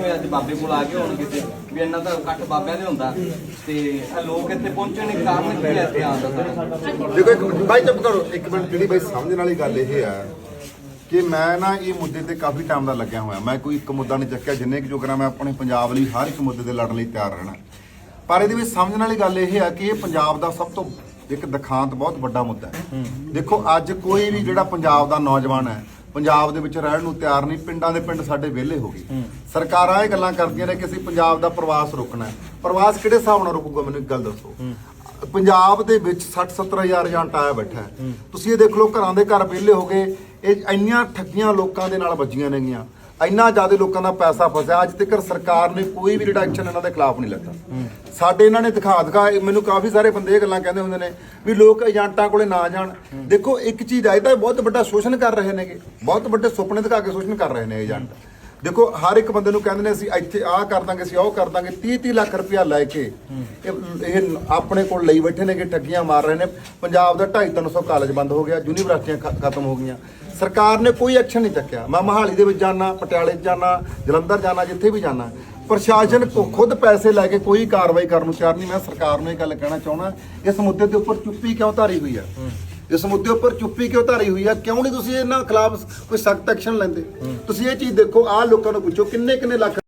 ਜਿਵੇਂ ਅੱਜ ਬਾਬੇ ਕੋਲ ਆ ਗਏ ਹੋਣ ਕਿਤੇ। ਵੀ ਇੰਨਾ ਤਾਂ ਇਕੱਠ ਬਾਬਿਆਂ ਦੇ ਹੁੰਦਾ। ਤੇ ਇਹ ਲੋਕ ਇੱਥੇ ਪਹੁੰਚਣ ਦੇ ਕਾਰਨ ਕੀ ਇੱਥੇ ਆਉਣ ਸਰ ਦੇਖੋ ਇੱਕ ਮਿੰਟ, ਬਾਈ ਚੁੱਪ ਕਰੋ। ਇੱਕ ਮਿੰਟ ਜਿਹੜੀ ਬਾਈ ਸਮਝਣ ਵਾਲੀ ਗੱਲ ਇਹ ਆ ਕਿ ਮੈਂ ਨਾ ਇਹ ਮੁੱਦੇ ਤੇ ਕਾਫੀ ਟਾਈਮ ਦਾ ਲੱਗਿਆ ਹੋਇਆ। ਮੈਂ ਕੋਈ ਇੱਕ ਮੁੱਦਾ ਨਹੀਂ ਚੱਕਿਆ। ਜਿੰਨੇ ਕਿ ਜੋਗਰਾ ਮੈਂ ਆਪਣੇ ਪੰਜਾਬ ਲਈ ਹਰ ਇੱਕ ਮੁੱਦੇ ਤੇ ਲੜਨ ਲਈ ਤਿਆਰ ਰਹਿਣਾ। ਪਰ ਇਹਦੇ ਵਿੱਚ ਸਮਝਣ ਵਾਲੀ ਗੱਲ ਇਹ ਆ ਕਿ ਇਹ ਪੰਜਾਬ ਦਾ ਸਭ ਤੋਂ ਇੱਕ ਦਿਖਾਂਤ ਬਹੁਤ ਵੱਡਾ ਮੁੱਦਾ ਹੈ। ਦੇਖੋ ਅੱਜ ਕੋਈ ਵੀ ਜਿਹੜਾ ਪੰਜਾਬ ਦਾ ਨੌਜਵਾਨ ਹੈ ਪੰਜਾਬ ਦੇ ਵਿੱਚ ਰਹਿਣ ਨੂੰ ਤਿਆਰ ਨਹੀਂ, ਪਿੰਡਾਂ ਦੇ ਪਿੰਡ ਸਾਡੇ ਵਿਹਲੇ ਹੋ ਗਏ। ਸਰਕਾਰਾਂ ਇਹ ਗੱਲਾਂ ਕਰਦੀਆਂ ਨੇ ਕਿ ਅਸੀਂ ਪੰਜਾਬ ਦਾ ਪ੍ਰਵਾਸ ਰੋਕਣਾ ਹੈ। ਪ੍ਰਵਾਸ ਕਿਹੜੇ ਹਿਸਾਬ ਨਾਲ ਰੁਕੂਗਾ, ਮੈਨੂੰ ਇੱਕ ਗੱਲ ਦੱਸੋ? ਪੰਜਾਬ ਦੇ ਵਿੱਚ 60 70 ਹਜ਼ਾਰ ਏਜੰਟ ਆਇਆ ਬੈਠਾ ਤੁਸੀਂ ਇਹ ਦੇਖ ਲਓ, ਘਰਾਂ ਦੇ ਘਰ ਵਿਹਲੇ ਹੋ ਗਏ। ਇਹ ਇੰਨੀਆਂ ਠੱਗੀਆਂ ਲੋਕਾਂ ਦੇ ਨਾਲ ਵੱਜੀਆਂ ਨੇਗੀਆਂ। ਇੰਨਾ ਜ਼ਿਆਦਾ ਲੋਕਾਂ ਦਾ ਪੈਸਾ ਫਸਿਆ, ਅੱਜ ਤੱਕ ਸਰਕਾਰ ਨੇ ਕੋਈ ਵੀ ਜਿਹੜਾ ਐਕਸ਼ਨ ਇਹਨਾਂ ਦੇ ਖਿਲਾਫ ਨਹੀਂ ਲੱਗਾ। ਸਾਡੇ ਇਹਨਾਂ ਨੇ ਦਿਖਾ ਦਿਖਾ ਮੈਨੂੰ ਕਾਫੀ ਸਾਰੇ ਬੰਦੇ ਇਹ ਗੱਲਾਂ ਕਹਿੰਦੇ ਹੁੰਦੇ ਨੇ ਵੀ ਲੋਕ ਏਜੰਟਾਂ ਕੋਲੇ ਨਾ ਜਾਣ। ਦੇਖੋ, ਇੱਕ ਚੀਜ਼ ਆਈ ਤਾਂ ਬਹੁਤ ਵੱਡਾ ਸ਼ੋਸ਼ਣ ਕਰ ਰਹੇ ਨੇਗੇ, ਬਹੁਤ ਵੱਡੇ ਸੁਪਨੇ ਦਿਖਾ ਕੇ ਸ਼ੋਸ਼ਣ ਕਰ ਰਹੇ ਨੇ ਏਜੰਟ। ਦੇਖੋ, ਹਰ ਇੱਕ ਬੰਦੇ ਨੂੰ ਕਹਿੰਦੇ ਨੇ ਅਸੀਂ ਇੱਥੇ ਆਹ ਕਰ ਦਾਂਗੇ, ਅਸੀਂ ਉਹ ਕਰ ਦਾਂਗੇ 30 30 ਲੱਖ ਰੁਪਇਆ ਲੈ ਕੇ ਇਹ ਇਹ ਆਪਣੇ ਕੋਲ ਲਈ ਬੈਠੇ ਨੇ ਕਿ ਠੱਗੀਆਂ ਮਾਰ ਰਹੇ ਨੇ। ਪੰਜਾਬ ਦਾ 2.5 300 ਕਾਲਜ ਬੰਦ ਹੋ ਗਿਆ, ਯੂਨੀਵਰਸਿਟੀਆਂ ਖਤਮ ਹੋ ਗਈਆਂ। ਸਰਕਾਰ ਨੇ ਕੋਈ ਐਕਸ਼ਨ ਨਹੀਂ ਚੱਕਿਆ। ਮੈਂ ਮਹਾਲੀ ਦੇ ਵਿੱਚ ਜਾਣਾ ਪਟਿਆਲੇ 'ਚ ਜਾਣਾ ਜਲੰਧਰ ਜਾਣਾ ਜਿੱਥੇ ਵੀ ਜਾਣਾ ਪ੍ਰਸ਼ਾਸਨ ਖੁਦ ਪੈਸੇ ਲੈ ਕੇ ਕੋਈ ਕਾਰਵਾਈ ਕਰਨ ਨੂੰ ਤਿਆਰ ਨਹੀਂ। ਮੈਂ ਸਰਕਾਰ ਨੂੰ ਇਹ ਗੱਲ ਕਹਿਣਾ ਚਾਹੁੰਦਾ, ਇਸ ਮੁੱਦੇ ਦੇ ਉੱਪਰ ਚੁੱਪੀ ਕਿਉਂ ਧਾਰੀ ਹੋਈ ਹੈ? ਇਸ ਮੁੱਦੇ ਉੱਪਰ ਚੁੱਪੀ ਕਿਉਂ ਧਾਰੀ ਹੋਈ ਆ? ਕਿਉਂ ਨਹੀਂ ਤੁਸੀਂ ਇਹਨਾਂ ਖਿਲਾਫ ਕੋਈ ਸਖਤ ਐਕਸ਼ਨ ਲੈਂਦੇ? ਤੁਸੀਂ ਇਹ ਚੀਜ਼ ਦੇਖੋ ਆਹ ਲੋਕਾਂ ਨੂੰ ਪੁੱਛੋ ਕਿੰਨੇ ਕਿੰਨੇ ਲੱਖ